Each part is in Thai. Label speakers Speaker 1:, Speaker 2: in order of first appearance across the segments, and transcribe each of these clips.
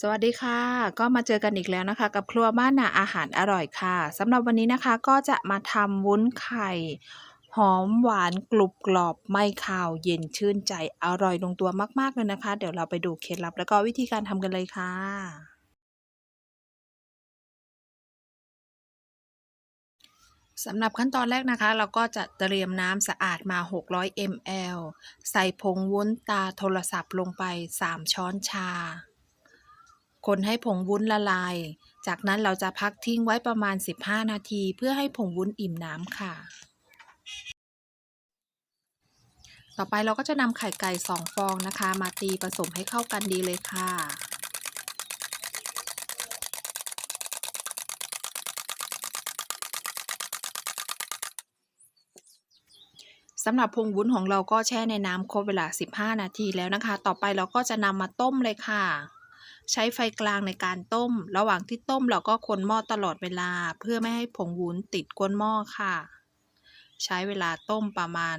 Speaker 1: สวัสดีค่ะ ก็มาเจอกันอีกแล้วนะคะ กับครัวบ้านนาอาหารอร่อยค่ะสำหรับวันนี้นะคะก็จะมาทำวุ้นไข่ หอมหวานกรุบกรอบไม่คาวเย็นชื่นใจอร่อยลงตัวมากๆเลยนะคะ เดี๋ยวเราไปดูเคล็ดลับแล้วก็วิธีการทำกันเลยค่ะสำหรับขั้นตอนแรกนะคะ เราก็จะเตรียมน้ำสะอาดมา 600 ml ใส่ผงวุ้นตาโทรศัพท์ลงไป 3 ช้อนชา คนให้ผงวุ้นละลาย จากนั้นเราจะพักทิ้งไว้ประมาณ 15 นาที เพื่อให้ผงวุ้นอิ่มน้ำค่ะ ต่อไปเราก็จะนำไข่ไก่ 2 ฟองนะคะ มาตีผสมให้เข้ากันดีเลยค่ะสำหรับพงวุ้นของเราก็แช่ในน้ำครบเวลา 15 นาทีแล้วนะคะ ต่อไปเราก็จะนำมาต้มเลยค่ะ ใช้ไฟกลางในการต้ม ระหว่างที่ต้มเราก็คนหม้อตลอดเวลา เพื่อไม่ให้ผงวุ้นติดก้นหม้อค่ะ ใช้เวลาต้มประมาณ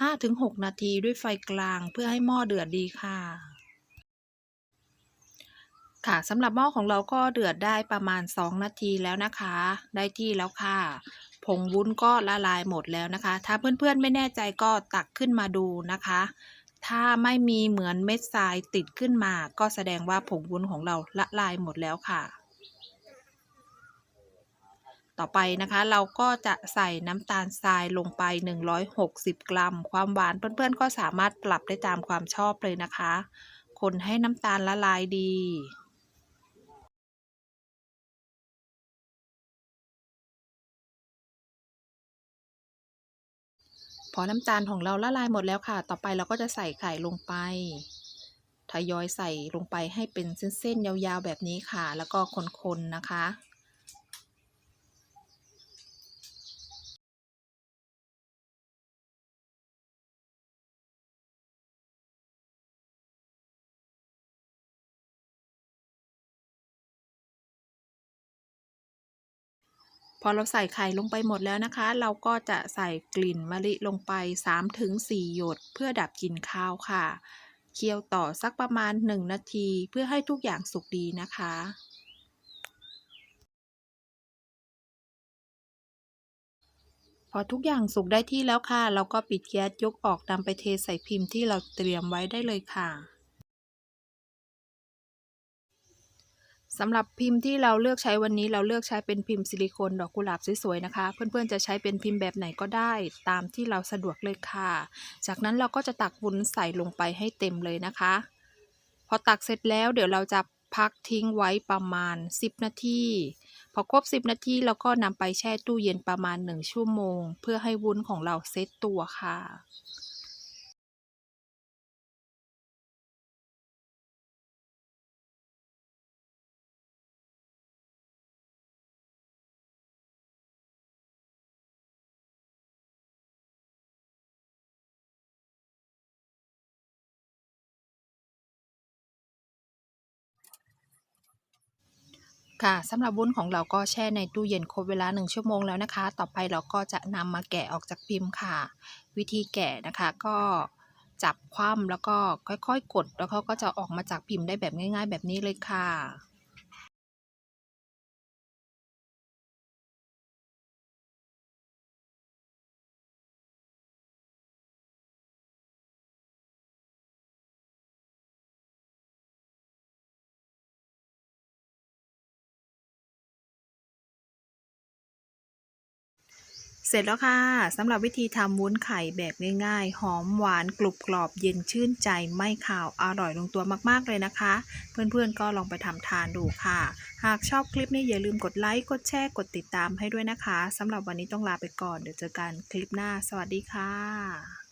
Speaker 1: 5-6 นาทีด้วยไฟกลางเพื่อให้หม้อเดือดดีค่ะ ค่ะสำหรับหม้อของเราก็เดือดได้ประมาณ 2 นาทีแล้วนะคะ ได้ที่แล้วค่ะผงวุ้นก็ละลายหมดแล้วนะคะ ถ้าเพื่อนๆไม่แน่ใจก็ตักขึ้นมาดูนะคะ ถ้าไม่มีเหมือนเม็ดทรายติดขึ้นมา ก็แสดงว่าผงวุ้นของเราละลายหมดแล้วค่ะ ต่อไปนะคะเราก็จะใส่น้ำตาลทรายลงไป 160 กรัม ความหวานเพื่อนๆ ก็สามารถปรับได้ตามความชอบเลยนะคะ คนให้น้ำตาลละลายดี พอน้ำตาลของเราละลายหมดแล้วค่ะ ต่อไปเราก็จะใส่ไข่ลงไป ทยอยใส่ลงไปให้เป็นเส้นๆยาวๆแบบนี้ค่ะ แล้วก็คนๆนะคะ อเราใส่ไข่ลงไปหมดแล้วนะคะ เราก็จะใส่กลิ่นมะลิลงไป 3-4 หยด เพื่อดับกลิ่นคาวค่ะ เคี่ยวต่อสักประมาณ 1 นาที เพื่อให้ทุกอย่างสุกดีนะคะพอทุกอย่างสุกได้ที่แล้วค่ะ เราก็ปิดแก๊สยกออกนำไปเทใส่พิมพ์ที่เราเตรียมไว้ได้เลยค่ะ สำหรับพิมพ์ที่เราเลือกใช้วันนี้เราเลือกใช้เป็นพิมพ์ซิลิโคนดอกกุหลาบสวยๆนะคะ เพื่อนๆจะใช้เป็นพิมพ์แบบไหนก็ได้ตามที่เราสะดวกเลยค่ะ จากนั้นเราก็จะตักวุ้นใส่ลงไปให้เต็มเลยนะคะ พอตักเสร็จแล้วเดี๋ยวเราจะพักทิ้งไว้ประมาณ 10 นาทีพอครบ 10 นาทีเราก็นำไปแช่ตู้เย็นประมาณ 1 ชั่วโมง เพื่อให้วุ้นของเราเซตตัวค่ะ ค่ะสำหรับวุ้นของเราก็แช่ในตู้เย็นครบเวลา 1 ชั่วโมงแล้วนะคะ ต่อไปเราก็จะนำมาแกะออกจากพิมพ์ค่ะ วิธีแกะนะคะก็จับคว่ำแล้วก็ค่อยๆ กด แล้วเขาก็จะออกมาจากพิมพ์ได้แบบง่าย ๆ แบบนี้เลยค่ะ เสร็จแล้วค่ะสำหรับวิธีทำวุ้นไข่แบบง่ายๆ หอมหวานกรุบกรอบเย็นชื่นใจไม่ขาวอร่อยลงตัวมากๆเลยนะคะ เพื่อนๆก็ลองไปทำทานดูค่ะ หากชอบคลิปนี้อย่าลืมกดไลค์กดแชร์กดติดตามให้ด้วยนะคะสำหรับวันนี้ต้องลาไปก่อนเดี๋ยวเจอกันคลิปหน้า สวัสดีค่ะ